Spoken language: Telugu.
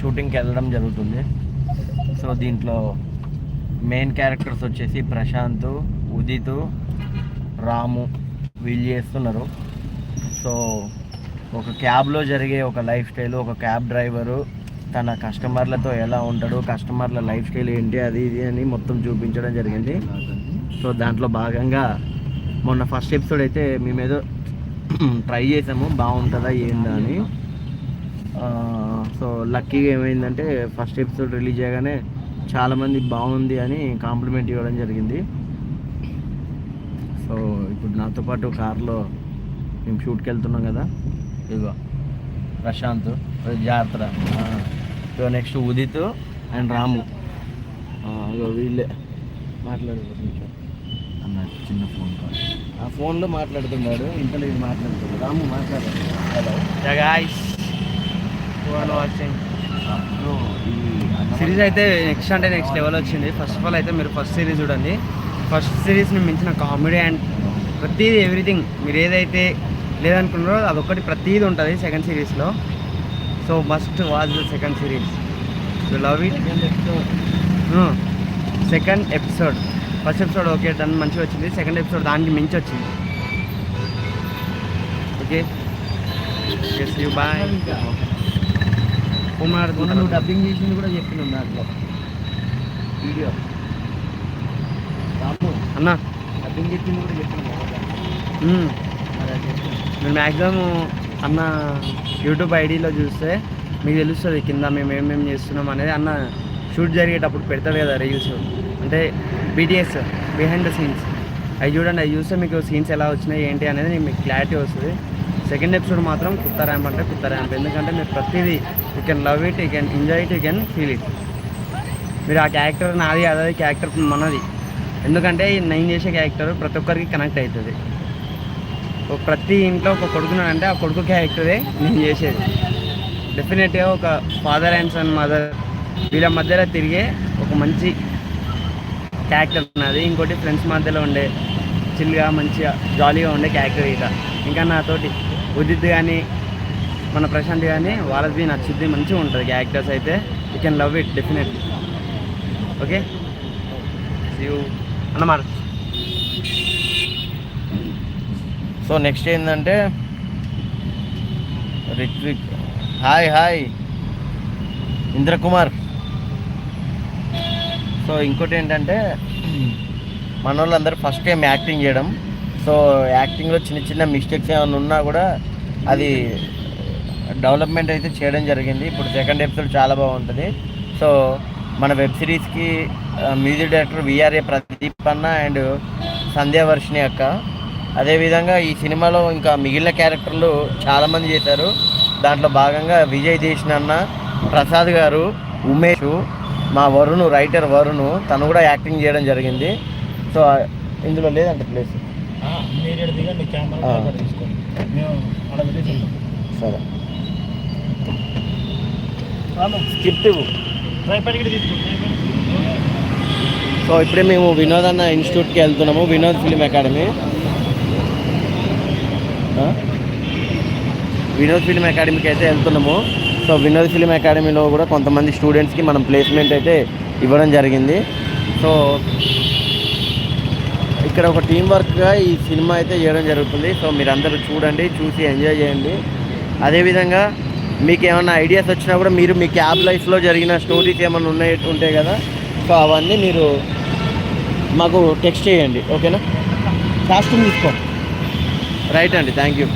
షూటింగ్కి వెళ్ళడం జరుగుతుంది. సో దీంట్లో మెయిన్ క్యారెక్టర్స్ వచ్చేసి ప్రశాంత్ ఉదిత్ రాము వీళ్ళు చేస్తున్నారు. సో ఒక క్యాబ్లో జరిగే ఒక లైఫ్ స్టైల్ ఒక క్యాబ్ డ్రైవరు తన కస్టమర్లతో ఎలా ఉంటాడు కస్టమర్ల లైఫ్ స్టైల్ ఏంటి అది ఇది అని మొత్తం చూపించడం జరిగింది. సో దాంట్లో భాగంగా మొన్న ఫస్ట్ ఎపిసోడ్ అయితే మేమేదో ట్రై చేసాము బాగుంటుందా ఏందా అని. సో లక్కీగా ఏమైందంటే ఫస్ట్ ఎపిసోడ్ రిలీజ్ చేయగానే చాలామంది బాగుంది అని కాంప్లిమెంట్ ఇవ్వడం జరిగింది. సో ఇప్పుడు నాతో పాటు కార్లో మేము షూట్కి వెళ్తున్నాం కదా. ఇదిగో ప్రశాంత్ జాగ్రత్త ఇదిగో నెక్స్ట్ ఉదిత్ అండ్ రాము. ఇదిగో వీళ్ళే. మాట్లాడు అన్న చిన్న ఫోన్ కాల్ ఆ ఫోన్లో మాట్లాడుతున్నాడు ఇంతలో మాట్లాడుతున్నాడు. రాము మాట్లాడాడు హలో గాయస్ సిరీస్ అయితే నెక్స్ట్ అంటే నెక్స్ట్ లెవెల్ వచ్చింది. ఫస్ట్ ఆఫ్ ఆల్ అయితే మీరు ఫస్ట్ సిరీస్ చూడండి. ఫస్ట్ సిరీస్ని మించిన కామెడీ అండ్ ప్రతిదీ ఎవ్రీథింగ్ మీరు ఏదైతే లేదనుకున్నారో అదొక్కటి ప్రతిదీ ఉంటుంది సెకండ్ సిరీస్లో so must watch the second series you love it second episode first episode okay done మంచిగా వచ్చింది. సెకండ్ ఎపిసోడ్ దానికి మించి వచ్చింది. Okay yes you boy phone మొన్న మాట్లాడుతున్నాను నువ్వు డబ్బింగ్ చేసింది కూడా చెప్పినావు దాంట్లో వీడియో రాము అన్నా. డబ్బింగ్ చెప్పింది కూడా చెప్పినావు మ్మ్. మరి అది చెప్పు. నేను మ్యాక్సిమం అన్న యూట్యూబ్ ఐడిలో చూస్తే మీకు తెలుస్తుంది కింద మేము ఏమేమి చేస్తున్నాం అనేది. అన్న షూట్ జరిగేటప్పుడు పెడతాడు కదా రీల్స్ అంటే బీటీఎస్ బిహైండ్ ద సీన్స్ అవి చూడండి అవి చూస్తే మీకు సీన్స్ ఎలా వచ్చినాయి ఏంటి అనేది మీకు క్లారిటీ వస్తుంది. సెకండ్ ఎపిసోడ్ మాత్రం కుత్త ర్యాంప్ అంటే కుత్త ర్యాంప్. ఎందుకంటే మీరు ప్రతిదీ you can love it you can enjoy it you can feel it మీరు ఆ క్యారెక్టర్ నాది అదే క్యారెక్టర్ మనది. ఎందుకంటే నేను చేసే క్యారెక్టర్ ప్రతి ఒక్కరికి కనెక్ట్ అవుతుంది. ప్రతి ఇంట్లో ఒక కొడుకున్నాడంటే ఆ కొడుకు క్యారెక్టరే నేను చేసేది. డెఫినెట్గా ఒక ఫాదర్ అండ్ సన్ మదర్ వీళ్ళ మధ్యలో తిరిగే ఒక మంచి క్యారెక్టర్ ఉన్నది ఇంకోటి ఫ్రెండ్స్ మధ్యలో ఉండే చిల్గా మంచిగా జాలీగా ఉండే క్యారెక్టర్ ఇక ఇంకా నాతోటి ఉదిత్ కానీ మన ప్రశాంత్ కానీ వాళ్ళది నచ్చుద్ది మంచిగా ఉంటుంది యాక్టర్స్ అయితే. You can love it definitely okay you అన్నమాట. సో నెక్స్ట్ ఏంటంటే Ritvik hi hi Indrakumar. So ఇంకోటి ఏంటంటే మన వాళ్ళందరూ ఫస్ట్ టైం యాక్టింగ్ చేయడం. సో యాక్టింగ్లో చిన్న చిన్న మిస్టేక్స్ ఏమైనా ఉన్నా కూడా అది డెవలప్మెంట్ అయితే చేయడం జరిగింది. ఇప్పుడు సెకండ్ ఎపిసోడ్ చాలా బాగుంటుంది. సో మన వెబ్ సిరీస్కి మ్యూజిక్ డైరెక్టర్ విఆర్ఏ ప్రదీప్ అన్న అండ్ సంధ్యావర్షిణి అక్క. అదేవిధంగా ఈ సినిమాలో ఇంకా మిగిలిన క్యారెక్టర్లు చాలామంది చేశారు. దాంట్లో భాగంగా విజయ్ దేశనన్న ప్రసాద్ గారు ఉమేష్ మా వరుణ్ రైటర్ వరుణ్ తను కూడా యాక్టింగ్ చేయడం జరిగింది. సో ఇందులో లేదంటే ప్లేస్? మీరు దిగండి కెమెరా ఆ. అక్కడ తీసుకోండి. మేము అక్కడ పెట్టేసి సరే. తీసుకోండి సో ఇప్పుడే మేము వినోద్ అన్న ఇన్స్టిట్యూట్కి వెళ్తున్నాము Vinod film academy? Vinod film అకాడమీకి అయితే వెళ్తున్నాము. సో వినోద్ ఫిలిం అకాడమీలో కూడా కొంతమంది స్టూడెంట్స్కి మనం ప్లేస్మెంట్ అయితే ఇవ్వడం జరిగింది. సో ఇక్కడ ఒక టీం వర్క్గా ఈ సినిమా అయితే చేయడం జరుగుతుంది. సో మీరందరూ చూడండి చూసి ఎంజాయ్ చేయండి. అదేవిధంగా మీకు ఏమైనా ఐడియాస్ వచ్చినా కూడా మీరు మీ క్యాబ్ లైఫ్లో జరిగిన స్టోరీస్ ఏమైనా ఉన్నాయి ఉంటాయి కదా సో అవన్నీ మీరు మాకు టెక్స్ట్ చేయండి. ఓకేనా కాస్ట్యూమ్ తీసుకో. రైట్ అండి థ్యాంక్ యూ